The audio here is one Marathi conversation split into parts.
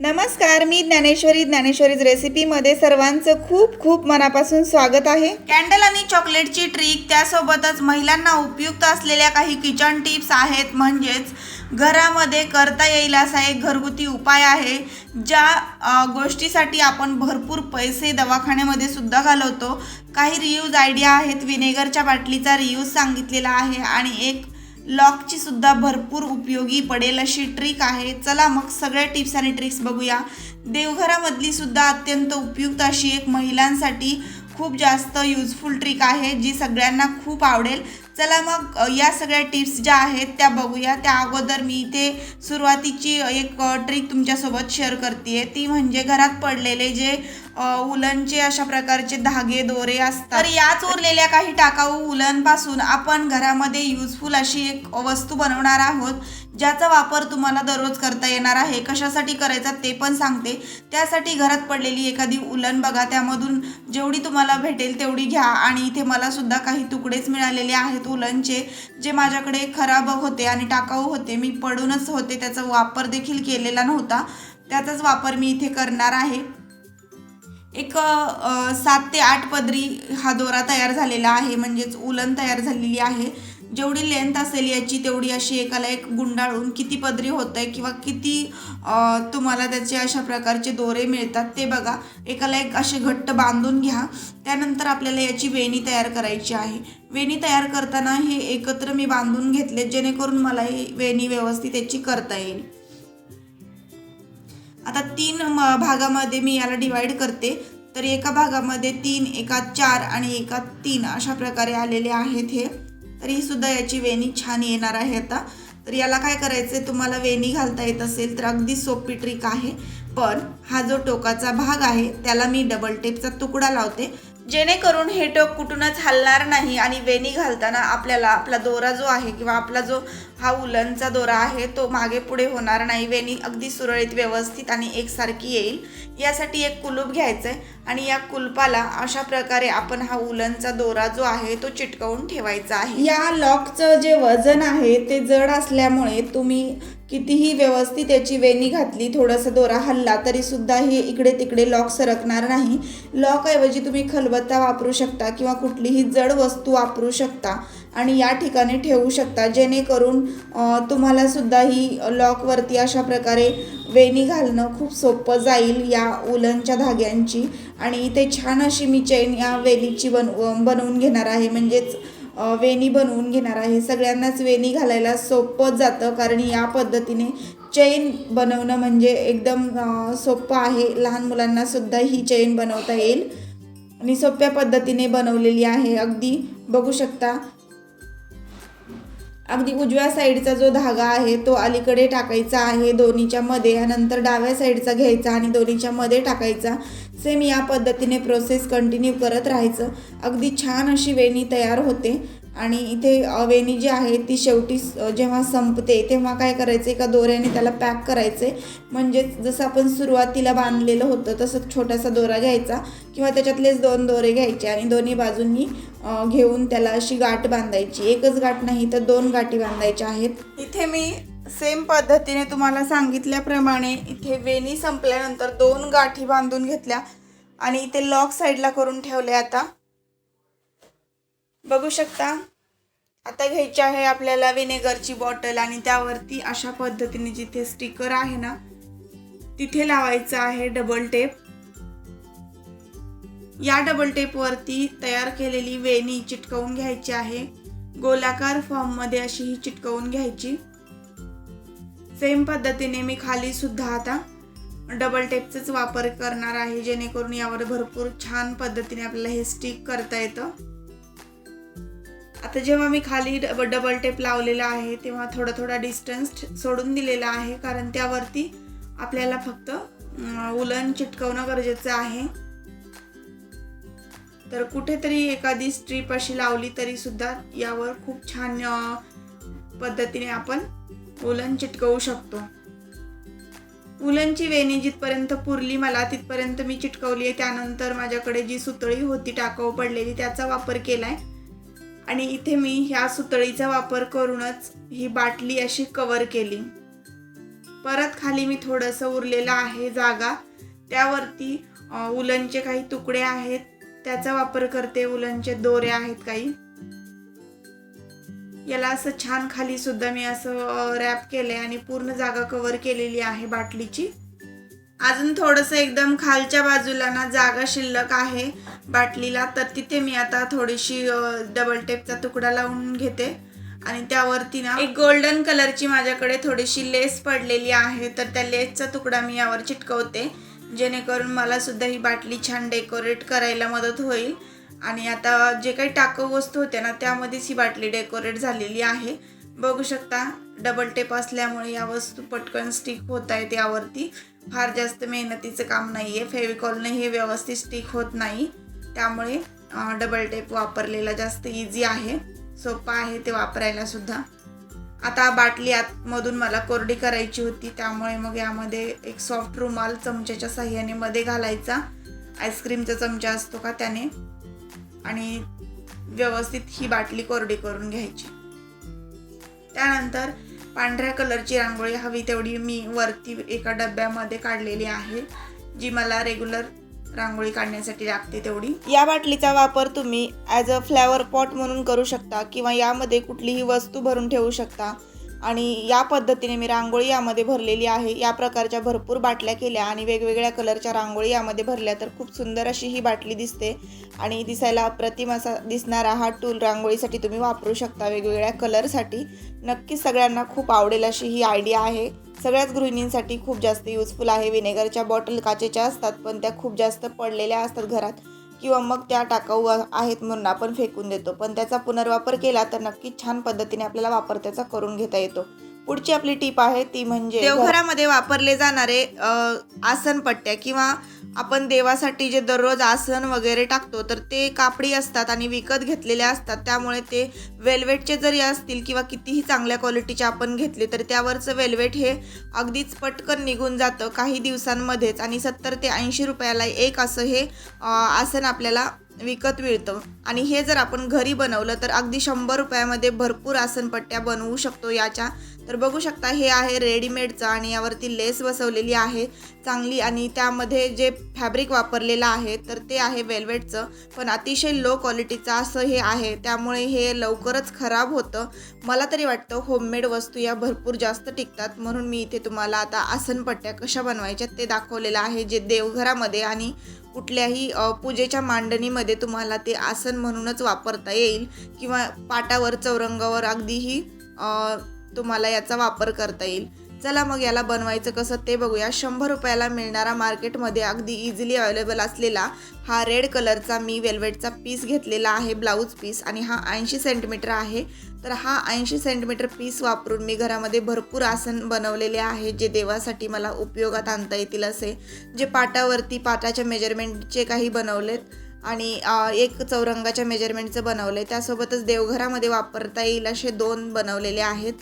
नमस्कार मी ज्ञानेश्वरी ज्ञानेश्वरीज रेसिपीमध्ये सर्वांचं खूप खूप मनापासून स्वागत आहे. कॅन्डल आणि चॉकलेटची ट्रिक त्यासोबतच महिलांना उपयुक्त असलेल्या काही किचन टिप्स आहेत. म्हणजेच घरामध्ये करता येईल असा एक घरगुती उपाय आहे ज्या गोष्टीसाठी आपण भरपूर पैसे दवाखान्यामध्ये सुद्धा घालवतो. काही रियूज आयडिया आहेत. विनेगरच्या बाटलीचा रियूज सांगितलेला आहे. आणि एक लॉकची सुद्धा भरपूर उपयोगी पडेल अशी ट्रिक आहे. चला मग सगळ्या टिप्स आणि ट्रिक्स बघूया. देवघरामधली सुद्धा अत्यंत उपयुक्त अशी एक महिलांसाठी खूप जास्त युजफुल ट्रिक आहे जी सगळ्यांना खूप आवडेल. चला मग या सगळ्या टिप्स ज्या आहेत त्या बघूया. त्या अगोदर मी इथे सुरुवातीची एक ट्रिक तुमच्यासोबत शेअर करते ती म्हणजे घरात पडलेले जे उलनचे अशा प्रकारचे धागे दोरे असतात. तर याच उरलेल्या काही टाकाऊ उलनपासून आपण घरामध्ये युजफुल अशी एक वस्तू बनवणार आहोत. ज्याचा वापर तुम्हाला दररोज करता येणार आहे कशासाठी करायचा ते पण सांगते. त्यासाठी घरात पडलेली एखादी उलन बघा त्यामधून जेवढी तुम्हाला भेटेल तेवढी घ्या. आणि इथे मला सुद्धा काही तुकडेच मिळालेले आहेत उलनचे जे माझ्याकडे खराब होते आणि टाकाऊ होते. मी पडूनच होते त्याचा वापर देखील केलेला नव्हता. त्याचाच वापर मी इथे करणार आहे. एक सात ते आठ पदरी हा दोरा तयार झालेला आहे म्हणजेच उलन तयार झालेली आहे. जेवढी लेंथ असेल याची तेवढी अशी एकाला एक गुंडाळून किती पदरी होत आहे किंवा किती तुम्हाला त्याचे अशा प्रकारचे दोरे मिळतात ते बघा. एकाला एक असे घट्ट बांधून घ्या. त्यानंतर आपल्याला याची वेणी तयार करायची आहे. वेणी तयार करताना हे एकत्र मी बांधून घेतले जेणेकरून मला ही वेणी व्यवस्थित याची करता येईल. आता तीन म- भागामध्ये मी याला डिवाइड करते. तर एका भागामध्ये तीन एका चार आणि एका तीन अशा प्रकारे आलेले आहेत हे. तर ही सुद्धा याची वेणी छान येणार आहे आता. तर याला काय करायचं तुम्हाला वेणी घालता येत असेल तर अगदी सोपी ट्रिक आहे. पण हा जो टोकाचा भाग आहे त्याला मी डबल टेपचा तुकडा लावते. जेणेकरून हे टोक कुठूनच हलणार नाही आणि वेणी घालताना आपल्याला आपला दोरा जो आहे किंवा आपला जो हा उलनचा दोरा आहे तो मागे पुढे होणार नाही. वेणी अगदी सुरळीत व्यवस्थित आणि एकसारखी येईल. यासाठी एक कुलूप घ्यायचं आहे आणि या कुलपाला अशा प्रकारे आपण हा उलनचा दोरा जो आहे तो चिटकवून ठेवायचा आहे. या लॉकचं जे वजन आहे ते जड असल्यामुळे तुम्ही कितीही व्यवस्थित याची वेणी घातली थोडासा दोरा हल्ला तरी सुद्धा हे इकडे तिकडे लॉक सरकणार नाही. लॉकऐवजी तुम्ही खलबत्ता वापरू शकता किंवा कुठलीही जड वस्तू वापरू शकता आणि या ठिकाणी ठेवू शकता जेणेकरून तुम्हाला सुद्धा ही लॉकवरती अशा प्रकारे वेणी घालणं खूप सोपं जाईल या उलनच्या धाग्यांची. आणि इथे छान अशी मी चेन या वेलीची बन बनवून घेणार आहे. म्हणजेच वेणी बनवून घेणार आहे. सगळ्यांनाच वेणी घालायला सोपं जातं कारण या पद्धतीने चेन बनवणं म्हणजे एकदम सोपं आहे. लहान मुलांनासुद्धा ही चेन बनवता येईल. आणि सोप्या पद्धतीने बनवलेली आहे. अगदी बघू शकता अगदी उजव्या साईडचा जो धागा आहे तो अलीकडे टाकायचा आहे. दोन्हीच्या मध्ये नंतर डाव्या साईडचा घ्यायचा आणि दोन्हीच्या मध्ये टाकायचा. सेम या पद्धतीने प्रोसेस कंटिन्यू करत राहायचं. अगदी छान अशी वेणी तयार होते. आणि इथे वेणी जी आहे ती शेवटी स- जेव्हा संपते तेव्हा काय करायचं? एका दोऱ्याने त्याला पॅक करायचे. म्हणजेच जसं आपण सुरुवातीला बांधलेलं होतं तसं छोटासा दोरा घ्यायचा किंवा त्याच्यातलेच दोन दोरे घ्यायचे आणि दोन्ही बाजूंनी घेऊन त्याला अशी गाठ बांधायची. एकच गाठ नाही तर दोन गाठी बांधायच्या आहेत. इथे मी सेम पद्धतीने तुम्हाला सांगितल्याप्रमाणे इथे वेणी संपल्यानंतर दोन गाठी बांधून घेतल्या आणि इथे लॉक साईडला करून ठेवले आता. बघू शकता. आता घ्यायची आहे आपल्याला विनेगरची बॉटल आणि त्यावरती अशा पद्धतीने जिथे स्टिकर आहे ना तिथे लावायचं आहे डबल टेप या डबल टेपवरती तयार केलेली वेणी चिटकवून घ्यायची आहे. गोलाकार फॉर्ममध्ये अशी ही चिटकवून घ्यायची. सेम पद्धतीने मी खाली सुद्धा आता डबल टेपचाच वापर करणार आहे जेणेकरून यावर भरपूर छान पद्धतीने आपल्याला हे स्टिक करता येतं. आता जेव्हा मी खाली डब डबल टेप लावलेला आहे तेव्हा थोडा थोडा डिस्टन्स सोडून दिलेला आहे कारण त्यावरती आपल्याला फक्त उलन चिटकवणं गरजेचं आहे. तर कुठेतरी एखादी स्ट्रीप अशी लावली तरी सुद्धा यावर खूप छान पद्धतीने आपण उलन चिटकवू शकतो. उलनची वेणी जिथपर्यंत पुरली मला तिथपर्यंत मी चिटकवली आहे. त्यानंतर माझ्याकडे जी सुतळी होती टाकाऊ पडलेली त्याचा वापर केला आहे आणि इथे मी ह्या सुतळीचा वापर करूनच ही बाटली अशी कवर केली. परत खाली मी थोडंसं उरलेलं आहे जागा. त्यावरती उलनचे काही तुकडे आहेत. त्याचा वापर करते उलनचे दोरे आहेत काही. याला असं छान खाली सुद्धा मी असं रॅप केलंय आणि पूर्ण जागा कवर केलेली आहे बाटलीची. अजून थोडंसं एकदम खालच्या बाजूला ना जागा शिल्लक आहे बाटलीला तर तिथे मी आता थोडीशी डबल टेपचा तुकडा लावून घेते. आणि त्यावरती ना एक गोल्डन कलरची माझ्याकडे थोडीशी लेस पडलेली आहे तर त्या लेसचा तुकडा मी यावर चिटकवते. जेणेकरून मला सुद्धा ही बाटली छान डेकोरेट करायला मदत होईल. आणि आता जे काही टाकव वस्तू होत्या ना त्यामध्येच ही बाटली डेकोरेट झालेली आहे. बघू शकता डबल टेप असल्यामुळे या वस्तू पटकन स्टिक होत आहेत यावरती. फार जास्त मेहनतीचं काम नाही आहे फेविकॉलने हे व्यवस्थित स्टिक होत नाही. त्यामुळे डबल टेप वापरलेला जास्त इझी आहे. सोपं आहे ते वापरायला सुद्धा. आता बाटली आतमधून मला कोरडी करायची होती. त्यामुळे मग यामध्ये एक सॉफ्ट रुमाल चमच्याच्या साह्याने मध्ये घालायचा. आईस्क्रीमचा चमचा असतो का त्याने. आणि व्यवस्थित ही बाटली कोरडी करून घ्यायची. त्यानंतर पांढऱ्या कलरची रांगोळी हवी तेवढी मी वरती एका डब्यामध्ये काढलेली आहे जी मला रेग्युलर रांगोळी काढण्यासाठी लागते तेवढी. या बाटलीचा वापर तुम्ही ॲज अ फ्लॅवर पॉट म्हणून करू शकता किंवा यामध्ये कुठलीही वस्तू भरून ठेवू शकता. आणि या पद्धतीने मी रांगोळी यामध्ये भरलेली आहे. या प्रकारच्या भरपूर बाटल्या केल्या आणि वेगवेगळ्या कलरच्या रांगोळी यामध्ये भरल्या तर खूप सुंदर अशी ही बाटली दिसते. आणि दिसायला अप्रतिम असा दिसणारा हा टूल रांगोळीसाठी तुम्ही वापरू शकता वेगवेगळ्या कलरसाठी. नक्कीच सगळ्यांना खूप आवडेल अशी ही आयडिया आहे. सगळ्याच गृहिणींसाठी खूप जास्त युजफुल आहे. विनेगरच्या बॉटल काचेच्या असतात पण त्या खूप जास्त पडलेल्या असतात घरात. किंवा मग त्या टाकाऊ आहेत म्हणून आपण फेकून देतो. पण त्याचा पुनर्वापर केला तर नक्कीच छान पद्धतीने आपल्याला वापर त्याचा करून घेता येतो. पुढची आपली टीप आहे ती म्हणजे देवघरामध्ये वापरले जाणारे आसनपट्ट्या किंवा आपण देवासाठी जे दररोज आसन वगैरे टाकतो तर ते कापडी असतात आणि विकत घेतलेले असतात. त्यामुळे ते वेल्वेटचे जरी असतील किंवा कितीही चांगल्या क्वालिटीचे आपण घेतले तर त्यावरचं वेल्वेट हे अगदीच पटकन निघून जातं काही दिवसांमध्येच आणि सत्तर ते ऐंशी रुपयाला एक असं हे आसन आपल्याला विकत मिळतं. आणि हे जर आपण घरी बनवलं तर अगदी शंभर रुपयामध्ये भरपूर आसनपट्ट्या बनवू शकतो याच्या तर बघू शकता हे आहे रेडीमेडचं आणि यावरती लेस बसवलेली आहे चांगली. आणि त्यामध्ये जे फॅब्रिक वापरलेलं आहे तर ते आहे वेल्वेटचं. पण अतिशय लो क्वालिटीचं असं हे आहे. त्यामुळे हे लवकरच खराब होतं. मला तरी वाटतं होममेड वस्तू या भरपूर जास्त टिकतात. म्हणून मी इथे तुम्हाला आता आसनपट्ट्या कशा बनवायच्या ते दाखवलेलं आहे जे देवघरामध्ये आणि कुठल्याही पूजेच्या मांडणीमध्ये तुम्हाला ते आसन म्हणूनच वापरता येईल. किंवा पाटावर चौरंगावर अगदीही तुम्हाला याचा वापर करता येईल. चला मग याला बनवायचं कसं ते बघूया. शंभर रुपयाला मिळणारा मार्केटमध्ये अगदी इझिली अवेलेबल असलेला हा रेड कलरचा मी वेल्वेटचा पीस घेतलेला आहे ब्लाऊज पीस आणि हा ऐंशी सेंटीमीटर आहे. तर हा ऐंशी सेंटीमीटर पीस वापरून मी घरामध्ये भरपूर आसन बनवलेले आहे जे देवासाठी मला उपयोगात आणता येतील असे. जे पाटावरती पाटाच्या मेजरमेंटचे काही बनवलेत आणि एक चौरंगाच्या मेजरमेंटचं बनवलं आहे त्यासोबतच देवघरामध्ये वापरता येईल असे दोन बनवलेले आहेत.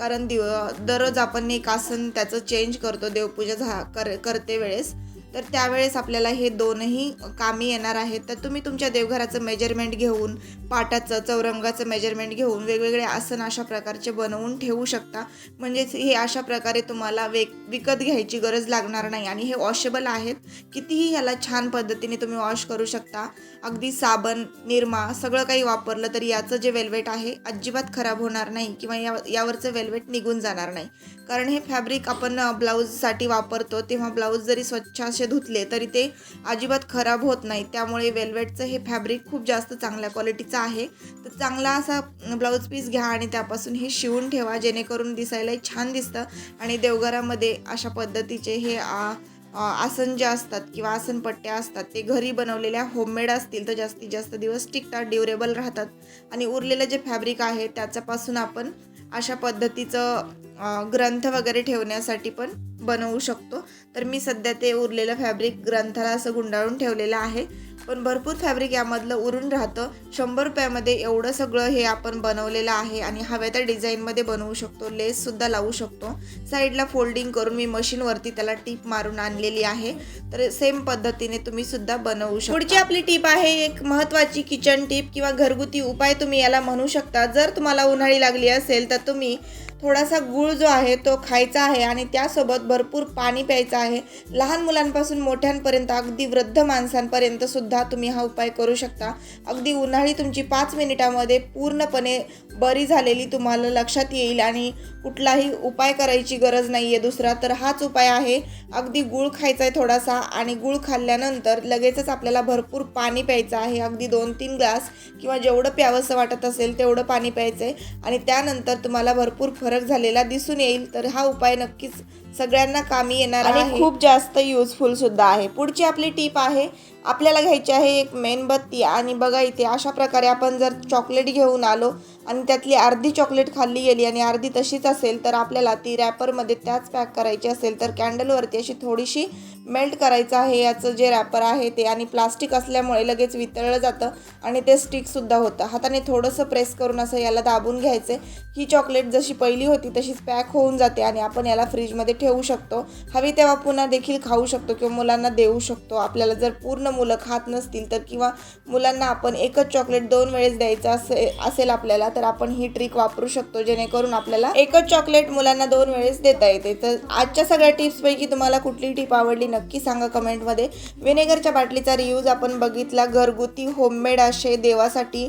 कारण दिव दररोज आपण एक आसन त्याचं चेंज करतो देवपूजा झा कर करते वेळेस. तर त्यावेळेस आपल्याला हे दोनही कामी येणार आहेत. तर तुम्ही तुमच्या देवघराचं मेजरमेंट घेऊन पाटाचं चौरंगाचं मेजरमेंट घेऊन वेगवेगळे आसन अशा प्रकारचे बनवून ठेवू शकता. म्हणजेच हे अशा प्रकारे तुम्हाला वेग विकत घ्यायची गरज लागणार नाही. आणि हे वॉशेबल आहेत. कितीही ह्याला छान पद्धतीने तुम्ही वॉश करू शकता. अगदी साबण निरमा सगळं काही वापरलं तरी याचं जे वेल्वेट आहे अजिबात खराब होणार नाही किंवा या यावरचं वेल्वेट निघून जाणार नाही. कारण हे फॅब्रिक आपण ब्लाऊजसाठी वापरतो. तेव्हा ब्लाऊज जरी स्वच्छ असे धुतले तरी ते अजिबात खराब होत नाही त्यामुळे वेल्वेटचं हे फॅब्रिक खूप जास्त चांगल्या क्वालिटीचं आहे. तर चांगला असा ब्लाऊज पीस घ्या आणि त्यापासून हे शिवून ठेवा जेणेकरून दिसायलाही छान दिसतं आणि देवघरामध्ये अशा पद्धतीचे हे आ, आसन जे असतात किंवा आसनपट्ट्या असतात ते घरी बनवलेल्या होममेड असतील तर जास्तीत जास्त दिवस टिकतात ड्युरेबल राहतात. आणि उरलेलं जे फॅब्रिक आहे त्याच्यापासून आपण अशा पद्धतीचं ग्रंथ वगैरे ठेवण्यासाठी पण बनवू शकतो. तर मी सध्या ते उरलेलं फॅब्रिक ग्रंथाला असं गुंडाळून ठेवलेलं आहे. पण भरपूर फॅब्रिक यामधलं उरून राहतं. शंभर रुपयामध्ये एवढं सगळं हे आपण बनवलेलं आहे आणि हव्या त्या डिझाईनमध्ये बनवू शकतो. लेससुद्धा लावू शकतो. साईडला फोल्डिंग करून मी मशीनवरती त्याला टीप मारून आणलेली आहे. तर सेम पद्धतीने तुम्ही सुद्धा बनवू शकता. पुढची आपली टीप आहे एक महत्त्वाची किचन टीप किंवा घरगुती उपाय तुम्ही याला म्हणू शकता. जर तुम्हाला उन्हाळी लागली असेल तर तुम्ही थोडासा गूळ जो आहे तो खायचा आहे आणि त्यासोबत भरपूर पाणी प्यायचं आहे. लहान मुलांपासून मोठ्यांपर्यंत अगदी वृद्ध माणसांपर्यंत सुद्धा तुम्ही हा उपाय करू शकता. अगदी उन्हाळी तुमची पाच मिनिटामध्ये पूर्णपणे बरी झालेली तुम्हाला लक्षात येईल आणि कुठलाही उपाय करायची गरज नाही आहे दुसरा. तर हाच उपाय आहे. अगदी गूळ खायचा आहे थोडासा आणि गूळ खाल्ल्यानंतर लगेचच आपल्याला भरपूर पाणी प्यायचं आहे. अगदी दोन तीन ग्लास किंवा जेवढं प्यावंसं वाटत असेल तेवढं पाणी प्यायचं आहे आणि त्यानंतर तुम्हाला भरपूर फरक झालेला दिसून येईल तर हा उपाय नक्कीच सगळ्यांना कामी येणार आणि खूप जास्त युजफुल सुद्धा आहे. पुढची आपली टीप आहे आपल्याला घ्यायची आहे एक मेणबत्ती. आणि बघा इथे अशा प्रकारे आपण जर चॉकलेट घेऊन आलो आणि त्यातली अर्धी चॉकलेट खाल्ली गेली आणि अर्धी तशीच असेल तर आपल्याला ती रॅपरमध्ये त्याच पॅक करायची असेल तर कॅन्डलवरती अशी थोडीशी मेल्ट करायचं आहे. याचं जे रॅपर आहे ते आणि प्लास्टिक असल्यामुळे लगेच वितळलं जातं आणि ते स्टिकसुद्धा होतं. हाताने थोडंसं प्रेस करून असं याला दाबून घ्यायचं ही चॉकलेट जशी पहिली होती तशीच पॅक होऊन जाते आणि आपण याला फ्रीजमध्ये ठेवू शकतो. हवी तेव्हा पुन्हा देखील खाऊ शकतो किंवा मुलांना देऊ शकतो. आपल्याला जर पूर्ण मुलं खात नसतील तर किंवा मुलांना आपण एकच चॉकलेट दोन वेळेस द्यायचं असे असेल आपल्याला तर तर आपण ही ट्रिक वापरू शकतो जेणेकरून आपल्याला एकच चॉकलेट मुलांना दोन वेळेस देता येते. तर आजच्या सगळ्या टिप्सपैकी तुम्हाला कुठली टिप आवडली नक्की सांगा कमेंटमध्ये विनेगरच्या बाटलीचा रियूज आपण बघितला घरगुती होममेड असे देवासाठी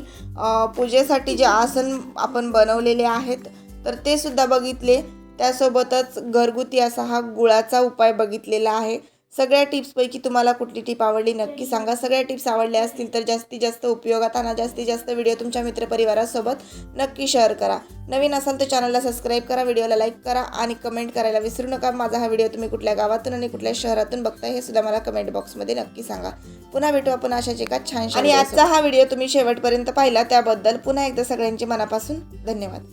पूजेसाठी जे आसन आपण बनवलेले आहेत तर ते सुद्धा बघितले. त्यासोबतच घरगुती असा हा गुळाचा उपाय बघितलेला आहे. सगळ्या टिप्सपैकी तुम्हाला कुठली टिप आवडली नक्की सांगा. सगळ्या टिप्स आवडल्या असतील तर जास्तीत जास्त उपयोगात आणा जास्तीत जास्त व्हिडिओ तुमच्या मित्रपरिवारासोबत नक्की शेअर करा. नवीन असाल तर चॅनलला सबस्क्राईब करा व्हिडिओला लाईक करा आणि कमेंट करायला विसरू नका. माझा हा व्हिडिओ तुम्ही कुठल्या गावातून आणि कुठल्या शहरातून बघताय हे सुद्धा मला कमेंट बॉक्समध्ये नक्की सांगा. पुन्हा भेटू आपण अशाच एका छान आणि आजचा हा व्हिडिओ तुम्ही शेवटपर्यंत पाहिला त्याबद्दल पुन्हा एकदा सगळ्यांचे मनापासून धन्यवाद.